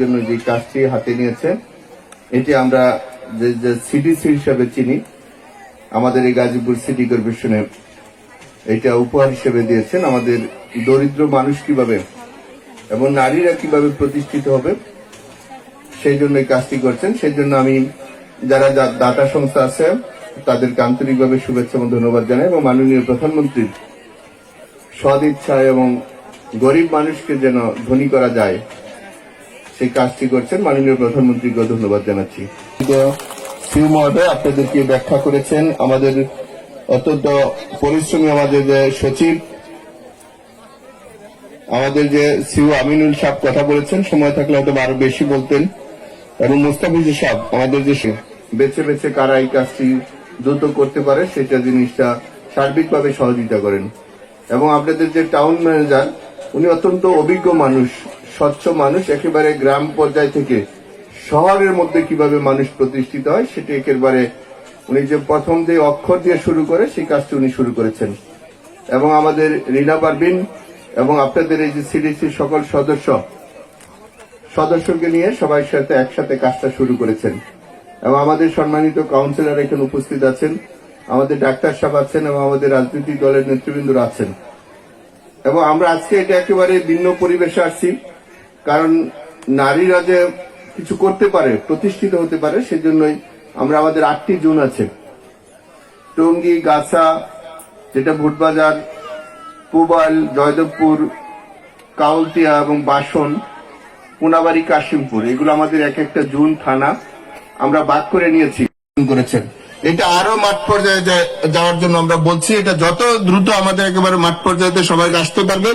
জন্য যে কাজটি হাতে নিয়েছে, এটি আমরা যে যে সিডিসি হিসাবে চিনি, আমাদের এই গাজীপুর সিটি কর্পোরেশনে এটা উপহার হিসেবে দিয়েছেন। আমাদের দরিদ্র মানুষ কীভাবে এবং নারীরা কীভাবে প্রতিষ্ঠিত হবে, সেই জন্য এই কাজটি করছেন। সেই জন্য আমি যারা দাতা সংস্থা আছে, তাদেরকে আন্তরিকভাবে শুভেচ্ছা এবং ধন্যবাদ জানাই এবং মাননীয় প্রধানমন্ত্রীর সদ ইচ্ছায় এবং গরিব মানুষকে যেন ধনী করা যায় সেই কাজটি করছেন মাননীয় প্রধানমন্ত্রীকে ধন্যবাদ জানাচ্ছি। সিউ মহোদয় আপনাদেরকে ব্যাখ্যা করেছেন? আমাদের অত্যন্ত পরিশ্রমী আমাদের যে সচিব আমাদের যে সিউ আমিনুল সাহেব কথা বলেছেন সময় থাকলে হয়তো আরও বেশি বলতেন। এবং মুস্তাফিজুর সাহেব আমাদের যে বেছে বেছে কারা এই কাজটি দ্রুত করতে পারে সেটা জিনিসটা সার্বিকভাবে সহযোগিতা করেন। এবং আপনাদের যে টাউন ম্যানেজার উনি অত্যন্ত অভিজ্ঞ মানুষ। স্বচ্ছ মানুষ একেবারে গ্রাম পর্যায় থেকে শহরের মধ্যে কীভাবে মানুষ প্রতিষ্ঠিত হয়, সেটি একেবারে উনি যে প্রথম যে অক্ষর দিয়ে শুরু করে, সেই কাজটি উনি শুরু করেছেন। এবং আমাদের রিনা পারবিন এবং আপনাদের এই যে সিডিসির সকল সদস্য, সদস্যকে নিয়ে সবাই সাথে একসাথে কাজটা শুরু করেছেন। এবং আমাদের সম্মানিত কাউন্সিলর এখানে উপস্থিত আছেন, আমাদের ডাক্তার সাহেব আছেন এবং আমাদের রাজনৈতিক দলের নেতৃবৃন্দরা আছেন। এবং আমরা আজকে এটা একেবারে ভিন্ন পরিবেশে আসছি। কারণ নারীরা যে কিছু করতে পারে, প্রতিষ্ঠিত হতে পারে, সেজন্যই আমরা আমাদের আটটি জুন আছে। টঙ্গী, গাছা, যেটা ভুটবাজার, পুবাল, জয়দেবপুর কাউলতিয়া এবং বাসন, পুনাবাড়ি, কাশিমপুর। এগুলো আমাদের এক একটা জুন, থানা আমরা বাদ করে নিয়েছি। করেছেন। এটা আরও মাঠ পর্যায়ে যাওয়ার জন্য আমরা বলছি, এটা যত দ্রুত আমাদের একেবারে মাঠ পর্যায়ে সবাই আসতে পারবে,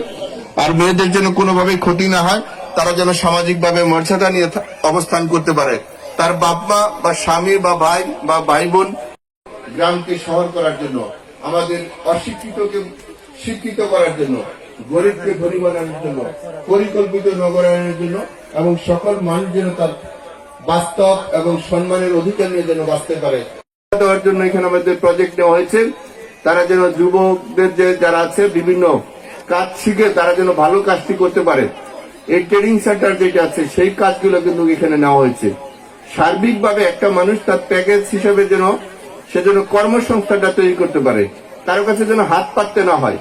আর মেয়েদের জন্য কোনোভাবেই ক্ষতি না হয় তারা যেন সামাজিকভাবে মর্যাদা নিয়ে অবস্থান করতে পারে। তার বাপ মা বা স্বামী বা ভাই বা ভাই বোন গ্রামকে শহর করার জন্য, আমাদের অশিক্ষিতকে শিক্ষিত করার জন্য, গরিবকে ধনী বানানোর জন্য, পরিকল্পিত নগরায়নের জন্য এবং সকল মানুষ যেন তার বাস্তব এবং সম্মানের অধিকার নিয়ে যেন বাঁচতে পারে। দেওয়ার জন্য এখানে আমাদের প্রজেক্ট নেওয়া হয়েছে। তারা যেন যুবকদের যে যারা আছে, বিভিন্ন কাজ শিখে তারা যেন ভালো কাজটি করতে পারে। এই ট্রেনিং সেন্টার যেটা আছে, সেই কাজগুলো কিন্তু এখানে নেওয়া হয়েছে। সার্বিকভাবে একটা মানুষ তার প্যাকেজ হিসেবে যেন, সে যেন কর্মসংস্থানটা তৈরি করতে পারে। কারও কাছে যেন হাত পাততে না হয়।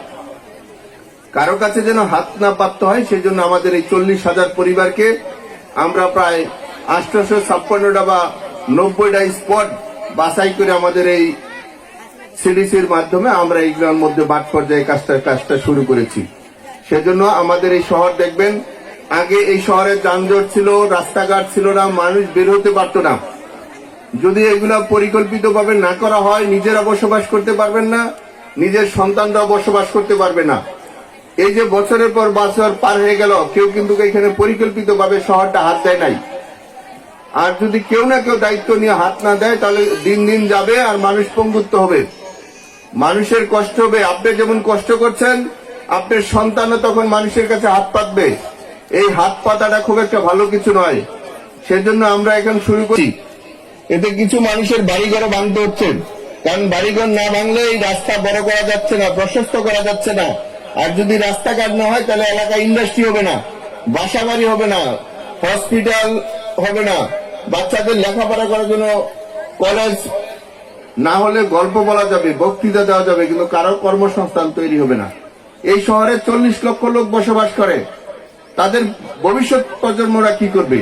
কারও কাছে যেন হাত না পাততে হয় সেই জন্য আমাদের এই চল্লিশ হাজার পরিবারকে আমরা প্রায় আঠারোশো ছাপ্পান্নটা বা নব্বইটা স্পট বাছাই করে আমাদের এই সিডিসির মাধ্যমে আমরা এইগুলোর মধ্যে মাঠ পর্যায়ে কাজটা কাজটা শুরু করেছি। সেজন্য আমাদের এই শহর দেখবেন আগে এই শহরে যানজট ছিল, রাস্তাঘাট ছিল না, মানুষ বের হতে পারতো না। যদি এগুলা পরিকল্পিতভাবে না করা হয়, নিজেরা বসবাস করতে পারবেন না, নিজের সন্তানরা বসবাস করতে পারবে না। এই যে বছরের পর বছর পার হয়ে গেল, কেউ কিন্তু এখানে পরিকল্পিতভাবে শহরটা হাত দেয় নাই। আর যদি কেউ না কেউ দায়িত্ব নিয়ে হাত না দেয়, তাহলে দিন দিন যাবে আর মানুষ পঙ্গুত্ব হবে। মানুষের কষ্ট হবে। আপনি যেমন কষ্ট করছেন, আপনার সন্তানও তখন মানুষের কাছে হাত পাতবে। এই হাত পাতাটা খুব একটা ভালো কিছু নয়। সেজন্য আমরা এখন শুরু করি এতে কিছু মানুষের বাড়িঘর ভাঙতে হচ্ছে। কারণ বাড়িঘর না ভাঙলে এই রাস্তা বড় করা যাচ্ছে না, প্রশস্ত করা যাচ্ছে না। আর যদি রাস্তাঘাট না হয়, তাহলে এলাকায় ইন্ডাস্ট্রি হবে না বাসা বাড়ি হবে না হসপিটাল হবে না। বাচ্চাদের লেখাপড়া করার জন্য কলেজ না হলে গল্প বলা যাবে, বক্তৃতা দেওয়া যাবে, কিন্তু কারও কর্মসংস্থান তৈরি হবে না। এই শহরে চল্লিশ লক্ষ লোক বসবাস করে। তাদের ভবিষ্যৎ প্রজন্মরা কি করবে?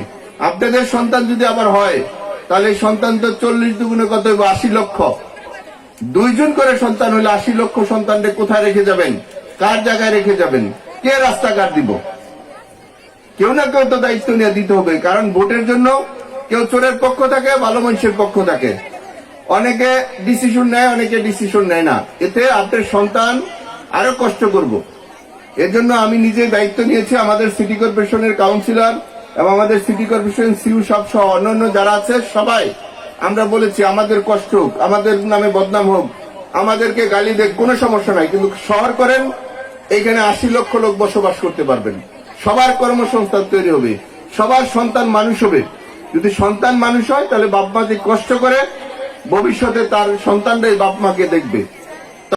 আপনাদের সন্তান যদি আবার হয়, তাহলে সন্তান তো চল্লিশ দুগুণে কত হইব? আশি লক্ষ। দুইজন করে সন্তান হলে আশি লক্ষ সন্তানকে কোথায় রেখে যাবেন? কার জায়গায় রেখে যাবেন? কে রাস্তাঘাট দিব? কেউ না কেউ তো দায়িত্ব নিয়ে দিতে হবে, কারণ ভোটের জন্য কেউ চোরের পক্ষ থাকে, ভালো মানুষের পক্ষ থাকে। অনেকে ডিসিশন নেয়, অনেকে ডিসিশন নেয় না। এতে আপনার সন্তান আরও কষ্ট করব। এর জন্য আমি নিজে দায়িত্ব নিয়েছি আমাদের সিটি কর্পোরেশনের কাউন্সিলর এবং আমাদের সিটি কর্পোরেশন সিউ সব সহ অন্যান্য যারা আছে, সবাই আমরা বলেছি আমাদের কষ্ট হোক, আমাদের নামে বদনাম হোক, আমাদেরকে গালি দেখ, কোনো সমস্যা নাই, কিন্তু শহর করেন, এখানে আশি লক্ষ লোক বসবাস করতে পারবেন। সবার কর্মসংস্থান তৈরি হবে, সবার সন্তান মানুষ হবে। যদি সন্তান মানুষ হয়, তাহলে বাপ মা যে কষ্ট করে, ভবিষ্যতে তার সন্তানরাই বাপ মাকে দেখবে।